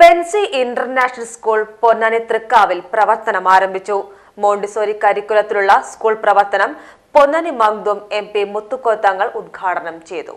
Benzy international school Ponnani തൃക്കാവിൽ പ്രവർത്തനം ആരംഭിച്ചു. മോണ്ടിസോരി കരിക്കുലത്തിലുള്ള സ്കൂൾ പ്രവർത്തനം പൊന്നാനി മങ്ദും എം പി മുത്തുക്കോത്തങ്ങൾ ഉദ്ഘാടനം ചെയ്തു.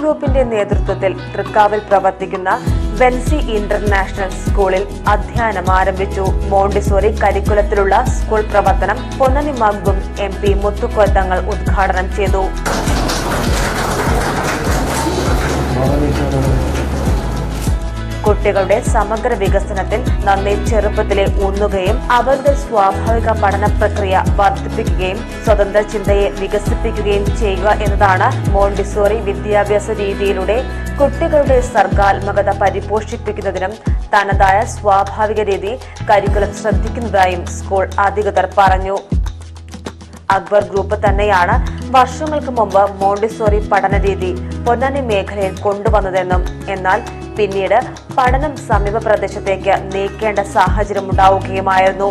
ഗ്രൂപ്പിന്റെ നേതൃത്വത്തിൽ തൃക്കാവിൽ പ്രവർത്തിക്കുന്ന ബെൻസി ഇന്റർനാഷണൽ സ്കൂളിൽ അധ്യയനം ആരംഭിച്ചു. മോണ്ടിസോറി കരിക്കുലത്തിലുള്ള സ്കൂൾ പ്രവർത്തനം പൊന്നണി മങ്കും എം പി മുത്തുക്കോത്തങ്ങൾ ഉദ്ഘാടനം ചെയ്തു. കുട്ടികളുടെ സമഗ്ര വികസനത്തിൽ നന്നേ ചെറുപ്പത്തിലെ ഊന്നുകയും അവരുടെ സ്വാഭാവിക പഠന പ്രക്രിയ വർദ്ധിപ്പിക്കുകയും സ്വതന്ത്ര ചിന്തയെ വികസിപ്പിക്കുകയും ചെയ്യുക എന്നതാണ് മോണ്ടിസോറി വിദ്യാഭ്യാസ രീതിയിലൂടെ കുട്ടികളുടെ സർഗാത്മകത പരിപോഷിപ്പിക്കുന്നതിനും തനതായ സ്വാഭാവിക രീതി കരിക്കുലം ശ്രദ്ധിക്കുന്നതായും സ്കൂൾ അധികൃതർ പറഞ്ഞു. അക്ബർ ഗ്രൂപ്പ് തന്നെയാണ് വർഷങ്ങൾക്ക് മുമ്പ് മോണ്ടിസോറി പഠന രീതി പൊന്നാനി മേഖലയിൽ കൊണ്ടുവന്നതെന്നും എന്നാൽ പിന്നീട് പഠനം സമീപ പ്രദേശത്തേക്ക് നീക്കേണ്ട സാഹചര്യം ഉണ്ടാവുകയുമായിരുന്നു.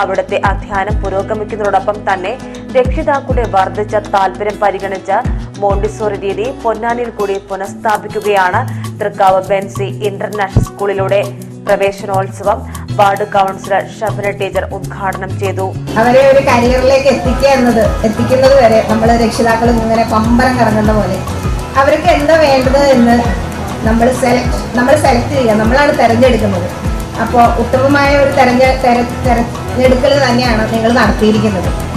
അവിടുത്തെ അധ്യയനം പുരോഗമിക്കുന്നതോടൊപ്പം തന്നെ രക്ഷിതാക്കളുടെ വർദ്ധിച്ച താല്പര്യം പരിഗണിച്ച് മോണ്ടിസോറി രീതി പൊന്നാനിയിൽ കൂടി പുനഃസ്ഥാപിക്കുകയാണ്. തൃക്കാവ് ബെൻസി ഇന്റർനാഷണൽ സ്കൂളിലൂടെ പ്രവേശനോത്സവം വാർഡ് കൗൺസിലർ ഷബന ടീച്ചർ ഉദ്ഘാടനം ചെയ്തു. അവരെ ഒരു കരിയറിലേക്ക് എത്തിക്കുക എന്നത് എത്തിക്കുന്നത് വരെ നമ്മൾ രക്ഷിതാക്കൾ ഇങ്ങനെ പമ്പരം കറങ്ങുന്ന പോലെ. അവർക്ക് എന്താ വേണ്ടത് എന്ന് നമ്മൾ സെലക്ട് നമ്മൾ സെലക്ട് ചെയ്യുക. നമ്മളാണ് തിരഞ്ഞെടുക്കുന്നത്. അപ്പോൾ ഉത്തമമായ ഒരു തെരഞ്ഞ തെര- തെരഞ്ഞെടുക്കൽ തന്നെയാണ് നിങ്ങൾ നടത്തിയിരിക്കുന്നത്.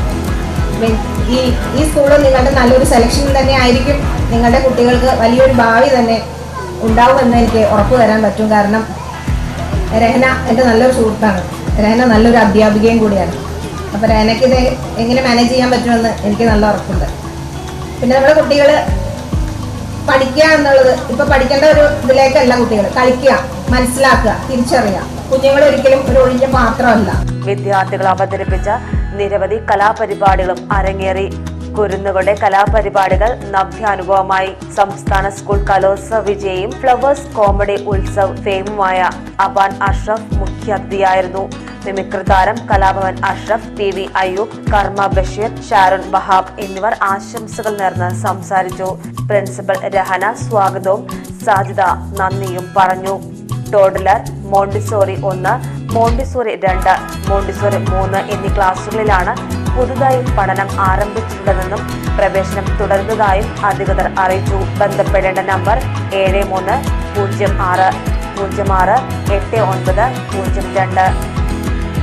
ഈ ഈ സ്കൂളിൽ നിങ്ങളുടെ നല്ലൊരു സെലക്ഷൻ തന്നെ ആയിരിക്കും. നിങ്ങളുടെ കുട്ടികൾക്ക് വലിയൊരു ഭാവി തന്നെ ഉണ്ടാവുമെന്ന് എനിക്ക് ഉറപ്പ് തരാൻ പറ്റും. കാരണം രഹന എന്റെ നല്ലൊരു സുഹൃത്താണ്. രഹന നല്ലൊരു അധ്യാപികയും കൂടിയാണ്. അപ്പോൾ രഹനയ്ക്ക് ഇത് എങ്ങനെ മാനേജ് ചെയ്യാൻ പറ്റുമെന്ന് എനിക്ക് നല്ല ഉറപ്പുണ്ട്. പിന്നെ നമ്മുടെ കുട്ടികൾ പഠിക്കുക എന്നുള്ളത് ഇപ്പൊ പഠിക്കേണ്ട ഒരു ഇതിലേക്കല്ല കുട്ടികൾ കളിക്കുക മനസ്സിലാക്കുക തിരിച്ചറിയുക. കുഞ്ഞുങ്ങൾ ഒരിക്കലും ഒരു ഒഴിഞ്ഞ പാത്രമല്ല. വിദ്യാർത്ഥികൾ അവതരിപ്പിച്ച നിരവധി കലാപരിപാടികളും അരങ്ങേറി കുരുന്നുകളുടെ കലാപരിപാടികൾ നവ്യാനുഭവമായി. സംസ്ഥാന സ്കൂൾ കലോത്സവ വിജയിയും ഫ്ലവേഴ്സ് കോമഡി ഉത്സവ് ഫെയിമുമായ അബാൻ അഷ്റഫ് മുഖ്യാതിഥിയായിരുന്നു. മിമിക്രി താരം കലാഭവൻ അഷ്റഫ് പി വി അയ്യൂബ് കർമ്മ ബഷീർ ഷാരുൺ വഹാബ് എന്നിവർ ആശംസകൾ നേർന്ന് സംസാരിച്ചു. പ്രിൻസിപ്പൽ രഹന സ്വാഗതവും സാജിദ നന്ദിയും പറഞ്ഞു. ടോഡ്ലർ മോണ്ടിസോറി ഒന്ന് മോണ്ടിസോറി രണ്ട് മോണ്ടിസോറി മൂന്ന് എന്നീ ക്ലാസുകളിലാണ് പുതുതായി പഠനം ആരംഭിച്ചിട്ടുള്ളതെന്നും പ്രവേശനം തുടരുന്നതായും അധികൃതർ അറിയിച്ചു. ബന്ധപ്പെടേണ്ട നമ്പർ ഏഴ് മൂന്ന് പൂജ്യം ആറ് പൂജ്യം ആറ് എട്ട് ഒൻപത് പൂജ്യം രണ്ട്.